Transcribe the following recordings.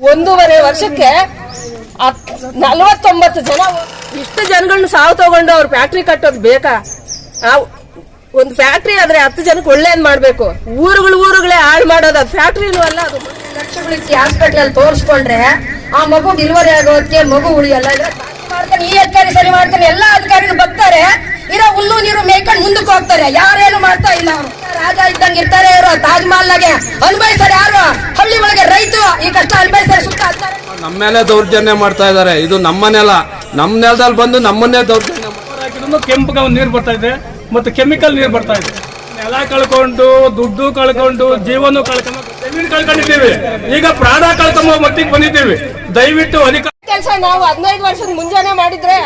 ಒಂದೂವರೆ ವರ್ಷಕ್ಕೆ ನಲವತ್ತೊಂಬತ್ತು ಜನ ಇಷ್ಟು ಜನಗಳನ್ನ ಸಾವು ತಗೊಂಡು ಅವ್ರ ಫ್ಯಾಕ್ಟ್ರಿ ಕಟ್ಟೋದು ಬೇಕಾ? ಒಂದು ಫ್ಯಾಕ್ಟ್ರಿ ಆದ್ರೆ ಹತ್ತು ಜನಕ್ಕೆ ಒಳ್ಳೇದ್ ಮಾಡ್ಬೇಕು. ಊರುಗಳು ಊರುಗಳೇ ಹಾಳು ಮಾಡೋದು ಅದು ಫ್ಯಾಕ್ಟ್ರಿನೂ ಅಲ್ಲ, ಅದು ಲಕ್ಷಗಳಿಗೆ ಹಾಸ್ಪಿಟಲ್ ತೋರಿಸ್ಕೊಂಡ್ರೆ ಆ ಮಗು ಡೆಲಿವರಿ ಆಗೋದಕ್ಕೆ ಮಗು ಉಳಿಯಲ್ಲ. ಮಾಡ್ತಾನೆ, ಈ ಅಧಿಕಾರಿ ಸರಿ ಮಾಡ್ತಾನೆ, ಎಲ್ಲಾ ಅಧಿಕಾರಿಗಳು ಬರ್ತಾರೆ. ಇರೋ ಹುಲ್ಲು, ನೀರು ಮೇಯ್ಕೊಂಡು ಮುಂದಕ್ಕೆ ಹೋಗ್ತಾರೆ. ಯಾರೇನು ಮಾಡ್ತಾ ಇಲ್ಲ ಅವರು? ರಾಜ ಇದ್ದಂಗೆ ಇರ್ತಾರೆ ಇವರು ತಾಜ್ ಮಹಲ್ನಾಗೆ ಅನುಭವಿಸ್ತಾರೆ ಯಾರು? ಹಳ್ಳಿ ಒಳಗೆ ರೈತರು ಈ ಕಷ್ಟ ಅನುಭವಿಸ್ತಾರೆ ಸುತ್ತ ನಮ್ಮ ಮೇಲೆ ದೌರ್ಜನ್ಯ ಮಾಡ್ತಾ ಇದ್ದಾರೆ. ಇದು ನಮ್ಮ ನೆಲ ನಮ್ಮ ನೆಲದಲ್ಲಿ ಬಂದು ನಮ್ಮನ್ನೇ ದೌರ್ಜನ್ಯ ಕೆಂಪು ನೀರು ಬರ್ತಾ ಇದೆ ಮತ್ತು ಕೆಮಿಕಲ್ ನೀರು ಬರ್ತಾ ಇದೆ. ನೆಲ ಕಳ್ಕೊಂಡು ದುಡ್ಡು ಕಳ್ಕೊಂಡು ಜೀವನ ಕಳ್ಕೊಂಡು ಜಮೀನು ಕಳ್ಕೊಂಡಿದ್ದೀವಿ. ಈಗ ಪ್ರಾಣ ಕಳ್ಕೊಂಡು ಮಟ್ಟಿಗೆ ಬಂದಿದ್ದೀವಿ. ದಯವಿಟ್ಟು ಅಧಿಕಾರ ಕೆಲಸ ನಾವು ಹದಿನೈದು ವರ್ಷದ ಮುಂಜಾನೆ ಮಾಡಿದ್ರೆ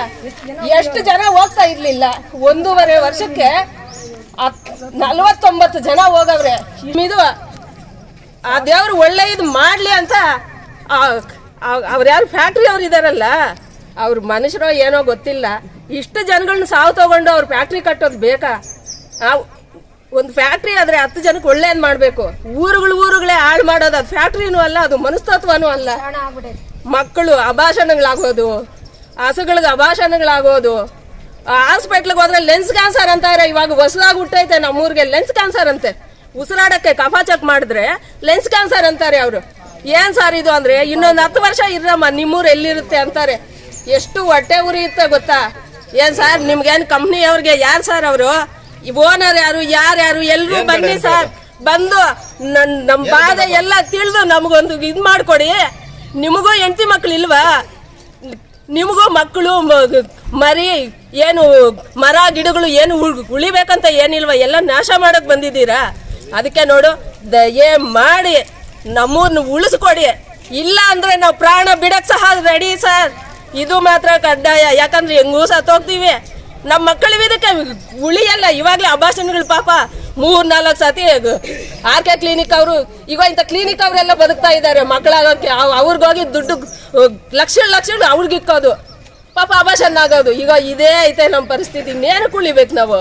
ಎಷ್ಟು ಜನ ಹೋಗ್ತಾ ಇರ್ಲಿಲ್ಲ? ಒಂದೂವರೆ ವರ್ಷಕ್ಕೆ ನಲವತ್ತೊಂಬತ್ತು ಜನ ಹೋಗವ್ರೆ. ಇದು ಆ ದೇವ್ರು ಒಳ್ಳೆ ಇದು ಮಾಡ್ಲಿ ಅಂತ ಅವ್ರು ಯಾರು ಫ್ಯಾಕ್ಟ್ರಿ ಅವ್ರು ಇದಾರಲ್ಲ ಅವ್ರ ಮನುಷ್ಯರೋ ಏನೋ ಗೊತ್ತಿಲ್ಲ. ಇಷ್ಟು ಜನಗಳನ್ನ ಸಾವು ತಗೊಂಡು ಅವ್ರ ಫ್ಯಾಕ್ಟ್ರಿ ಕಟ್ಟೋದು ಬೇಕಾ? ಒಂದು ಫ್ಯಾಕ್ಟ್ರಿ ಆದ್ರೆ ಹತ್ತು ಜನಕ್ಕೆ ಒಳ್ಳೇದ್ ಮಾಡ್ಬೇಕು. ಊರುಗಳು ಊರುಗಳೇ ಹಾಳು ಮಾಡೋದು ಅದು ಫ್ಯಾಕ್ಟ್ರಿನೂ ಅಲ್ಲ ಅದು ಮನಸ್ತತ್ವನೂ ಅಲ್ಲ. ಮಕ್ಕಳು ಅಭಾಷಣಗಳಾಗೋದು ಹಸುಗಳಿಗೆ ಅಭಾಷಣಗಳಾಗೋದು ಹಾಸ್ಪಿಟ್ಲಿಗೆ ಹೋದ್ರೆ ಲೆನ್ಸ್ ಕ್ಯಾನ್ಸರ್ ಅಂತಾರೆ ಇವಾಗ ಹೊಸದಾಗಿ ಹುಟ್ಟೈತೆ ನಮ್ಮೂರಿಗೆ. ಲೆನ್ಸ್ ಕ್ಯಾನ್ಸರ್ ಅಂತೆ. ಉಸಿರಾಡಕ್ಕೆ ಕಫ ಚೆಕ್ ಮಾಡಿದ್ರೆ ಲೆನ್ಸ್ ಕ್ಯಾನ್ಸರ್ ಅಂತಾರೆ ಅವರು. ಏನ್ ಸರ್ ಇದು ಅಂದ್ರೆ ಇನ್ನೊಂದು ಹತ್ತು ವರ್ಷ ಇರಮ್ಮ ನಿಮ್ಮೂರು ಎಲ್ಲಿರುತ್ತೆ ಅಂತಾರೆ. ಎಷ್ಟು ಹೊಟ್ಟೆ ಉರಿಯುತ್ತೆ ಗೊತ್ತಾ? ಏನ್ ಸರ್ ನಿಮ್ಗೇನು ಕಂಪ್ನಿ ಅವ್ರಿಗೆ ಯಾರು ಸರ್ ಅವರು? ಓನರ್ ಯಾರು ಯಾರ್ಯಾರು ಎಲ್ಲರೂ ಬನ್ನಿ ಸರ್ ಬಂದು ನನ್ನ ನಮ್ಮ ಬಾಧೆ ಎಲ್ಲ ತಿಳಿದು ನಮಗೊಂದು ಇದು ಮಾಡ್ಕೊಡಿ. ನಿಮಗೂ ಹೆಂಡತಿ ಮಕ್ಕಳು ಇಲ್ವಾ? ನಿಮಗೂ ಮಕ್ಕಳು ಮರಿ ಏನು ಮರ ಗಿಡಗಳು ಏನು ಉಳ್- ಉಳಿಬೇಕಂತ ಏನಿಲ್ವ? ಎಲ್ಲ ನಾಶ ಮಾಡಕ್ ಬಂದಿದ್ದೀರಾ? ಅದಕ್ಕೆ ನೋಡು, ದಯೆ ಮಾಡಿ ನಮ್ಮೂರ್ನ ಉಳಿಸ್ಕೊಡಿ. ಇಲ್ಲ ಅಂದ್ರೆ ನಾವು ಪ್ರಾಣ ಬಿಡಕ್ ಸಹ ರೆಡಿ, ಸರ್. ಇದು ಮಾತ್ರ ಕಡ್ಡಾಯ. ಯಾಕಂದ್ರೆ ಹೆಂಗೂ ಸತ್ತೋಗ್ತೀವಿ ನಮ್ಮ ಮಕ್ಕಳು ಇದಕ್ಕೆ ಉಳಿಯಲ್ಲ. ಇವಾಗಲೇ ಅಭಾಷಣಗಳು ಪಾಪ. ಮೂರು ನಾಲ್ಕು ಸತಿ ಆರ್ ಕೆ ಕ್ಲಿನಿಕ್ ಅವರು ಈಗ ಇಂಥ ಕ್ಲಿನಿಕ್ ಅವರೆಲ್ಲ ಬದುಕ್ತಾ ಇದ್ದಾರೆ ಮಕ್ಕಳಾಗೋಕ್ಕೆ ಅವ್ರಿಗೋಗಿ ದುಡ್ಡು, ಲಕ್ಷ ಲಕ್ಷ ಅವ್ರಿಗೆ ಇಕ್ಕೋದು. ಪಾಪ ಅಭಾಷಣ ಆಗೋದು ಈಗ ಇದೇ ಐತೆ ನಮ್ಮ ಪರಿಸ್ಥಿತಿ. ಇನ್ನೇನು ಕುಳಿಬೇಕು ನಾವು?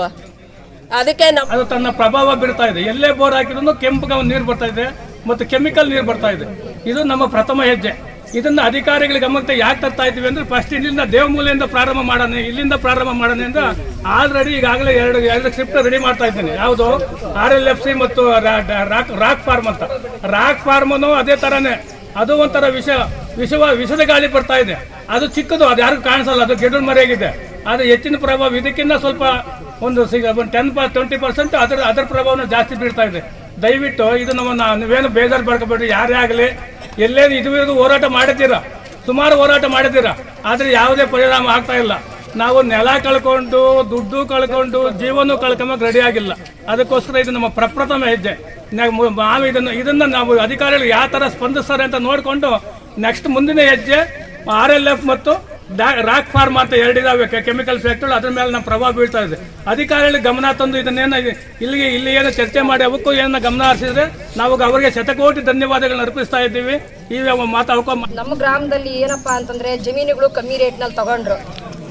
ಅದಕ್ಕೆ ಅದು ತನ್ನ ಪ್ರಭಾವ ಬೀರ್ತಾ ಇದೆ. ಎಲ್ಲೇ ಬೋರ್ ಹಾಕಿದ್ರು ಕೆಂಪು ನೀರು ಬರ್ತಾ ಇದೆ ಮತ್ತು ಕೆಮಿಕಲ್ ನೀರು ಬರ್ತಾ ಇದೆ. ಇದು ನಮ್ಮ ಪ್ರಥಮ ಹೆಜ್ಜೆ. ಇದನ್ನ ಅಧಿಕಾರಿಗಳ ಗಮನಕ್ಕೆ ಯಾಕೆ ತರ್ತಾ ಇದ್ದೀವಿ ಅಂದ್ರೆ ಫಸ್ಟ್ ಇಲ್ಲಿಂದ ದೇವಮೂಲೆಯಿಂದ ಪ್ರಾರಂಭ ಮಾಡೋಣ ಇಲ್ಲಿಂದ ಪ್ರಾರಂಭ ಮಾಡೋಣ ಅಂತ ಆಲ್ರೆಡಿ ಈಗಾಗಲೇ ಎರಡು ಎರಡು ಸ್ಕ್ರಿಪ್ಟ್ ರೆಡಿ ಮಾಡ್ತಾ ಇದ್ದೀನಿ. ಯಾವುದು? ಆರ್ ಎಲ್ ಎಫ್ ಸಿ ಮತ್ತು ರಾಕ್ ರಾಕ್ ಫಾರ್ಮ್ ಅಂತ. ರಾಕ್ ಫಾರ್ಮನು ಅದೇ ತರನೇ. ಅದು ಒಂಥರ ವಿಷ ವಿಷವ, ವಿಷದ ಗಾಳಿ ಬರ್ತಾ ಇದೆ. ಅದು ಚಿಕ್ಕದು, ಅದು ಯಾರಿಗೂ ಕಾಣಿಸಲ್ಲ, ಅದು ಗಿಡದ ಮರೆಯಾಗಿದೆ ಆದರೆ ಹೆಚ್ಚಿನ ಪ್ರಭಾವ ಇದಕ್ಕಿಂತ ಸ್ವಲ್ಪ ಒಂದು ಟೆನ್ ಪರ್ ಟ್ವೆಂಟಿ ಪರ್ಸೆಂಟ್ ಅದರ ಅದರ ಪ್ರಭಾವನ ಜಾಸ್ತಿ ಬೀಳ್ತಾ ಇದೆ. ದಯವಿಟ್ಟು ಇದು ನಮ್ಮನ್ನು ನೀವೇನು ಬೇಜಾರು ಮಾಡ್ಕೊಬೇಡ್ರಿ ಯಾರೇ ಆಗಲಿ ಎಲ್ಲೇ ಇದುವರೆಗೂ ಹೋರಾಟ ಮಾಡಿದ್ದೀರಾ? ಸುಮಾರು ಹೋರಾಟ ಮಾಡಿದ್ದೀರಾ? ಆದರೆ ಯಾವುದೇ ಪರಿಣಾಮ ಆಗ್ತಾ ಇಲ್ಲ. ನಾವು ನೆಲ ಕಳ್ಕೊಂಡು, ದುಡ್ಡು ಕಳ್ಕೊಂಡು, ಜೀವನ ಕಳ್ಕೊಂಬಕ್ ರೆಡಿ ಆಗಿಲ್ಲ. ಅದಕ್ಕೋಸ್ಕರ ಇದು ನಮ್ಮ ಪ್ರಪ್ರಥಮ ಹೆಜ್ಜೆ. ನಾವು ಇದನ್ನು, ಇದನ್ನ ನಾವು ಅಧಿಕಾರಿಗಳು ಯಾವ ಥರ ಸ್ಪಂದಿಸ್ತಾರೆ ಅಂತ ನೋಡಿಕೊಂಡು ನೆಕ್ಸ್ಟ್ ಮುಂದಿನ ಹೆಜ್ಜೆ ಆರ್ ಎಲ್ ಎಫ್ ಮತ್ತು ರಾಕ್ ಫಾರ್ಮ್ ಅಂತ ಎರಡಿದಾವೆ ಕೆಮಿಕಲ್ ಫ್ಯಾಕ್ಟ್ರಿ ಅದ್ರ ಮೇಲೆ ನಮ್ಮ ಪ್ರಭಾವ ಬೀಳ್ತಾ ಇದೆ. ಅಧಿಕಾರಿಗಳಿಗೆ ಗಮನ ತಂದು ಇದನ್ನೇನು ಇಲ್ಲಿಗೆ, ಇಲ್ಲಿ ಏನು ಚರ್ಚೆ ಮಾಡಿ, ಅವಕ್ಕೂ ಏನೋ ಗಮನ ಹರಿಸಿದ್ರೆ ನಾವು ಅವರಿಗೆ ಶತಕೋಟಿ ಧನ್ಯವಾದಗಳನ್ನ ಅರ್ಪಿಸ್ತಾ ಇದ್ದೀವಿ. ಈ ಮಾತಾಡ್ಕೊ ನಮ್ಮ ಗ್ರಾಮದಲ್ಲಿ ಏನಪ್ಪಾ ಅಂತಂದ್ರೆ ಜಮೀನುಗಳು ಕಮ್ಮಿ ರೇಟ್ನಲ್ಲಿ ತಗೊಂಡ್ರು.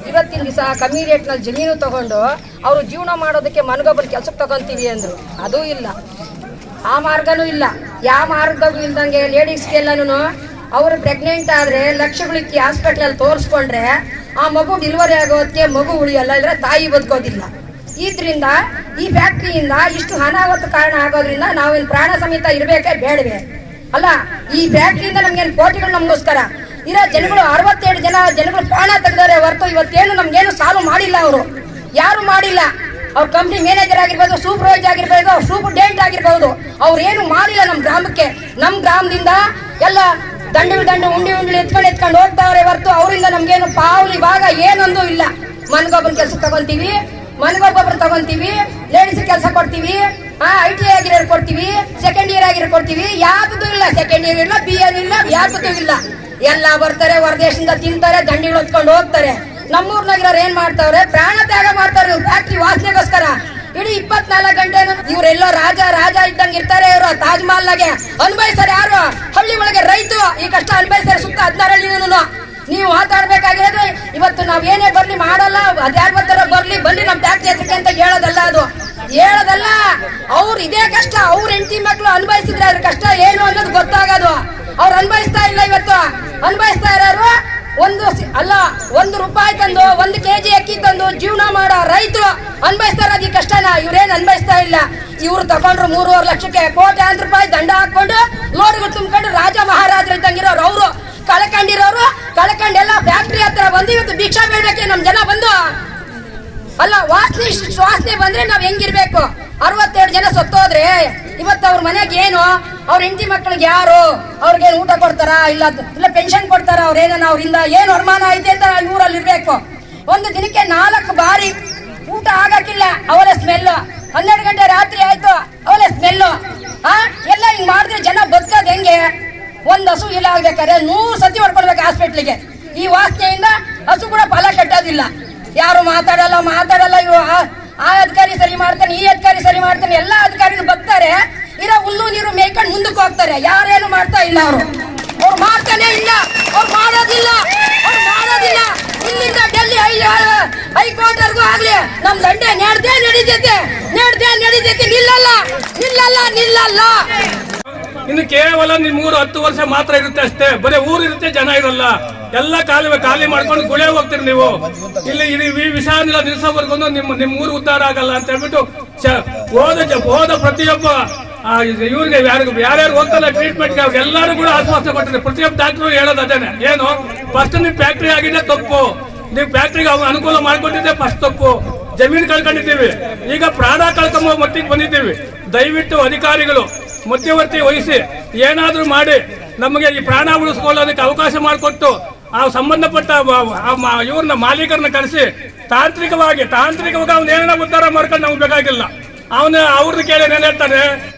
ಇವತ್ತಿನ ದಿವಸ ಕಮ್ಮಿ ರೇಟ್ನಲ್ಲಿ ಜಮೀನು ತಗೊಂಡು ಅವರು ಜೀವನ ಮಾಡೋದಕ್ಕೆ ಮನಗೊಬ್ಬರು ಕೆಲಸಕ್ಕೆ ತಗೊಂತೀವಿ ಅಂದರು. ಅದೂ ಇಲ್ಲ. ಆ ಮಾರ್ಗನೂ ಇಲ್ಲ. ಯಾವ ಮಾರ್ಗವೂ ಇಲ್ದಂಗೆ ಲೇಡೀಸ್ಗೆಲ್ಲನೂ ಅವರು ಪ್ರೆಗ್ನೆಂಟ್ ಆದರೆ ಲಕ್ಷಗಳಿಕ್ಕಿ ಹಾಸ್ಪಿಟ್ಲಲ್ಲಿ ತೋರಿಸ್ಕೊಂಡ್ರೆ ಆ ಮಗು ಡೆಲಿವರಿ ಆಗೋದಕ್ಕೆ ಮಗು ಉಳಿಯಲ್ಲ ಇಲ್ಲದ್ರೆ ತಾಯಿ ಬದುಕೋದಿಲ್ಲ. ಇದರಿಂದ ಈ ಫ್ಯಾಕ್ಟ್ರಿಯಿಂದ ಇಷ್ಟು ಅನಾಹುತ ಕಾರಣ ಆಗೋದ್ರಿಂದ ನಾವೇನು ಪ್ರಾಣ ಸಮೇತ ಇರಬೇಕೇ ಬೇಡವೆ? ಅಲ್ಲ, ಈ ಫ್ಯಾಕ್ಟ್ರಿಯಿಂದ ನಮ್ಗೇನು ಕೋಟಿಗಳು ನಮಗೋಸ್ಕರ? ಇರೋ ಜನಗಳು ಅರವತ್ತೆರಡು ಜನ ಜನಗಳು ಪ್ರಾಣ ತೆಗೆದಾರೆ ಹೊರತು ಇವತ್ತೇನು ನಮ್ಗೇನು ಸಾಲು ಮಾಡಿಲ್ಲ ಅವರು. ಯಾರು ಮಾಡಿಲ್ಲ. ಅವ್ರ ಕಂಪ್ನಿ ಮ್ಯಾನೇಜರ್ ಆಗಿರ್ಬೋದು ಸೂಪರ್ವೈಸರ್ ಆಗಿರ್ಬೋದು ಸೂಪರ್ಡೆಂಟ್ ಆಗಿರ್ಬೋದು. ಅವ್ರು ಏನು ಮಾಡಿಲ್ಲ ನಮ್ಮ ಗ್ರಾಮಕ್ಕೆ. ನಮ್ಮ ಗ್ರಾಮದಿಂದ ಎಲ್ಲ ದಂಡು ದಂಡು ಉಂಡಿ ಉಂಡಿ ಎತ್ಕೊಂಡು ಎತ್ಕೊಂಡು ಹೋಗ್ತಾವ್ರೆ ಹೊರತು ಅವರಿಂದ ನಮ್ಗೇನು ಪಾವಲಿ ಭಾಗ ಏನೊಂದು ಇಲ್ಲ. ಮನ್ಗೊಬ್ಬನ ಕೆಲಸ ತಗೊಂತೀವಿ ಮನ್ಗೊಬ್ಬೊಬ್ರು ತಗೊಂತೀವಿ ಲೇಡೀಸ್ ಕೆಲಸ ಕೊಡ್ತೀವಿ ಐ ಟಿ ಆಗಿರೋರು ಕೊಡ್ತೀವಿ ಸೆಕೆಂಡ್ ಇಯರ್ ಆಗಿರೋ ಕೊಡ್ತೀವಿ. ಯಾವ್ದು ಇಲ್ಲ ಸೆಕೆಂಡ್ ಇಯರ್ ಇಲ್ಲ ಬಿ ಎನ್ ಇಲ್ಲ ಯಾವ್ದು ಇಲ್ಲ. ಎಲ್ಲ ಬರ್ತಾರೆ, ಹೊರದೇಶದಿಂದ ತಿಂತಾರೆ ದಂಡಿಗಳು ಹೊತ್ಕೊಂಡು ಹೋಗ್ತಾರೆ. ನಮ್ಮೂರ್ನಾಗಿರೋರು ಏನ್ ಮಾಡ್ತಾವ್ರೆ, ಪ್ರಾಣ ತ್ಯಾಗ ಮಾಡ್ತಾರೆ ಫ್ಯಾಕ್ಟ್ರಿ ವಾಸನೆಗೋಸ್ಕರ. ಇಡೀ ಇಪ್ಪತ್ನಾಲ್ಕು ಗಂಟೆ ಇವರೆಲ್ಲೋ ರಾಜ ರಾಜ ಇದ್ದಂಗೆ ಇರ್ತಾರೆ ಇವರು ತಾಜ್ ಮಹಲ್ನಾಗೆ ಅನ್ಭವಿಸ್ತಾರೆ ಯಾರು? ಹಳ್ಳಿ ಒಳಗೆ ರೈತರು. ಈ ಕಷ್ಟ ಅನ್ಭವಿಸ್ತಾರೆ, ಸುತ್ತ ಹದಿನಾರಳ್ಳಿನೂ ನೀವು ಮಾತಾಡ್ಬೇಕಾಗಿರೋದು, ಇವತ್ತು ನಾವ್ ಏನೇ ಬರ್ಲಿ ಮಾಡಲ್ಲ ಅದ್ಯಾರು ಬರ್ತಾರ ಬರ್ಲಿ, ಬನ್ನಿ ನಮ್ ಫ್ಯಾಕ್ಟ್ರಿ ಹತ್ರಕ್ಕೆ ಅಂತ ಹೇಳೋದಲ್ಲ ಅದು. ಹೇಳೋದಲ್ಲ. ಅವ್ರು ಇದೇ ಕಷ್ಟ. ಅವ್ರ ಹೆಂಡತಿ ಮಕ್ಳು ಅನ್ಭವಿಸಿದ್ರೆ ಅದ್ರ ಕಷ್ಟ ಏನು ಅನ್ನೋದು ಗೊತ್ತಾಗೋದು. ಅವ್ರು ಅನ್ಭವಿಸ್ತಾ ಇಲ್ಲ ಇವತ್ತು. ಅನ್ಭವಿಸ್ತಾ ಇರೋರು ಒಂದು ಅಲ್ಲ, ಒಂದು ರೂಪಾಯಿ ತಂದು, ಒಂದು ಕೆಜಿ ಅಕ್ಕಿ ತಂದು ಜೀವನ ಮಾಡೋ ರೈತರು ಅನ್ಭವಿಸ್ತಾ ಇರೋದು ಕಷ್ಟನ. ಇವ್ರೇನು ಅನ್ಭವಿಸ್ತಾ ಇಲ್ಲ. ಇವ್ರು ತಗೊಂಡ್ರು ಮೂರುವರೆ ಲಕ್ಷಕ್ಕೆ ಕೋಟ್ಯಾಂತರ ರೂಪಾಯಿ ದಂಡ ಹಾಕೊಂಡು ಲೋಡ್ಗಳು ತುಂಬಿಕೊಂಡು ರಾಜ ಮಹಾರಾಜರು ಇದ್ದಂಗಿರೋರು ಅವರು. ಕಳ್ಕೊಂಡಿರೋರು ಕಳ್ಕೊಂಡೆಲ್ಲ ಫ್ಯಾಕ್ಟ್ರಿ ಹತ್ರ ಬಂದು ಇವತ್ತು ಭಿಕ್ಷಾ ಬೇಡಕ್ಕೆ ನಮ್ಮ ಜನ ಬಂದು. ಅಲ್ಲ, ವಾಸನೆ, ಶ್ವಾಸನೆ ಬಂದ್ರೆ ನಾವ್ ಹೆಂಗಿರ್ಬೇಕು? ಅರವತ್ತೆರಡು ಜನ ಇವತ್ತು ಅವ್ರ ಮನೆಗೆ ಏನು? ಅವ್ರ ಹೆಂಡತಿ ಮಕ್ಕಳಿಗೆ ಯಾರು? ಅವ್ರಿಗೆ ಊಟ ಕೊಡ್ತಾರ? ಇಲ್ಲ ಇಲ್ಲ ಪೆನ್ಷನ್ ಕೊಡ್ತಾರ? ಅವ್ರೇನ ಅವ್ರಿಂದ ಏನು ವರಮಾನ ಐತೆ ಅಂತ ಊರಲ್ಲಿ ಇರ್ಬೇಕು. ಒಂದು ದಿನಕ್ಕೆ ನಾಲ್ಕು ಬಾರಿ ಊಟ ಆಗಕ್ಕಿಲ್ಲ. ಅವರ ಸ್ಮೆಲ್ ಹನ್ನೆರಡು ಗಂಟೆ ರಾತ್ರಿ ಆಯ್ತು. ಅವಳ ಸ್ಮೆಲ್ಲು ಆ? ಎಲ್ಲ ಹಿಂಗ್ ಮಾಡಿದ್ರೆ ಜನ ಬದುಕೋದ್ ಹೆಂಗೆ? ಒಂದು ಹಸು ಇಲ್ಲ ಆಗ್ಬೇಕಾದ್ರೆ ನೂರು ಸತಿ ಹೊಡ್ಕೊಳ್ಬೇಕು ಹಾಸ್ಪಿಟ್ಲಿಗೆ ಈ ವಾಸನೆಯಿಂದ ಹಸು ಕೂಡ ಫಲ ಕಟ್ಟೋದಿಲ್ಲ. ಯಾರು ಮಾತಾಡಲ್ಲ ಮಾತಾಡಲ್ಲ ಇವು ಆ- ಆ ಅಧಿಕಾರಿ ಸರಿ ಮಾಡ್ತಾನೆ ಈ ಅಧಿಕಾರಿ ಸರಿ ಮಾಡ್ತಾನೆ ಎಲ್ಲ ಅಧಿಕಾರಿನೂ ಬರ್ತಾರೆ ಇರೋ ಹುಲ್ಲು ನೀರು ಮೇಯ್ಕೊಂಡು ಮುಂದಕ್ಕೆ ಹೋಗ್ತಾರೆ. ಯಾರೇನು ಮಾಡ್ತಾ ಇಲ್ಲ ಅವರು? ಅವ್ರು ಮಾಡ್ತಾನೆ ಇಲ್ಲ. ಅವ್ರು ಮಾಡೋದಿಲ್ಲ. ಅವ್ರು ಮಾಡೋದಿಲ್ಲ. ಇಲ್ಲಿಂದ ಡೆಲ್ಲಿ ಹೈ ಹೈಕೋರ್ಟ್ವರೆಗೂ ಆಗ್ಲಿ. ನಮ್ ದಂಡೆ ನಡ್ದೆ ನಡೀತೈತೆ. ನಡೆದೇ ನಡೀತೈತೆ. ನಿಲ್ಲಲ್ಲ. ನಿಲ್ಲಲ್ಲ ನಿಲ್ಲಲ್ಲ. ಇನ್ನು ಕೇವಲ ನಿಮ್ ಊರು ಹತ್ತು ವರ್ಷ ಮಾತ್ರ ಇರುತ್ತೆ ಅಷ್ಟೇ. ಬರೀ ಊರು ಇರುತ್ತೆ, ಜನ ಇರಲ್ಲ. ಎಲ್ಲ ಖಾಲಿ ಖಾಲಿ ಮಾಡ್ಕೊಂಡು ಗುಳೆ ಹೋಗ್ತೀರಿ ನೀವು. ಇಲ್ಲಿ ಇಡೀ ಈ ವಿಷಾನಿಲ ನಿಲ್ಸೋವರೆಗೂ ನಿಮ್ಮ ನಿಮ್ಮ ಊರು ಉದ್ಧಾರ ಆಗಲ್ಲ ಅಂತ ಹೇಳ್ಬಿಟ್ಟು ಹೋದ ಹೋದ ಪ್ರತಿಯೊಬ್ಬ ಇವ್ರಿಗೆ ಯಾರಿಗೂ ಯಾರ್ಯಾರು ಹೋಗ್ತಾರ ಟ್ರೀಟ್ಮೆಂಟ್ಗೆ ಅವ್ರಿಗೆಲ್ಲರೂ ಕೂಡ ಆಶ್ವಾಸ ಕೊಟ್ಟಿದೆ ಪ್ರತಿಯೊಬ್ಬ ಡಾಕ್ಟರ್ ಹೇಳೋದು ಅದೇನೆ. ಏನು? ಫಸ್ಟ್ ನಿಮ್ ಫ್ಯಾಕ್ಟ್ರಿ ಆಗಿದೆ, ತಪ್ಪು. ನೀವು ಫ್ಯಾಕ್ಟ್ರಿಗೆ ಅನುಕೂಲ ಮಾಡ್ಕೊಂಡಿದ್ದೆ ಫಸ್ಟ್ ತಪ್ಪು. ಜಮೀನು ಕಳ್ಕೊಂಡಿದ್ದೀವಿ. ಈಗ ಪ್ರಾಣ ಕಳ್ಕೊಂಬ ಮಟ್ಟಿಗೆ ಬಂದಿದ್ದೀವಿ. ದಯವಿಟ್ಟು ಅಧಿಕಾರಿಗಳು ಮಧ್ಯವರ್ತಿ ವಹಿಸಿ, ಏನಾದರೂ ಮಾಡಿ ನಮಗೆ ಈ ಪ್ರಾಣ ಉಳಿಸ್ಕೊಳ್ಳೋದಕ್ಕೆ ಅವಕಾಶ ಮಾಡಿಕೊಟ್ಟು, ಆ ಸಂಬಂಧಪಟ್ಟ ಇವ್ರನ್ನ ಮಾಲೀಕರನ್ನ ಕರೆಸಿ, ತಾಂತ್ರಿಕವಾಗಿ ತಾಂತ್ರಿಕವಾಗಿ ಅವ್ನ ಏನೇನೋ ಉದ್ಧಾರ ಮಾಡ್ಕೊಂಡು ನಮ್ಗೆ ಬೇಕಾಗಿಲ್ಲ. ಅವನ ಅವ್ರನ್ನ ಕೇಳಿ ನೆನೆ ಹೇಳ್ತಾರೆ?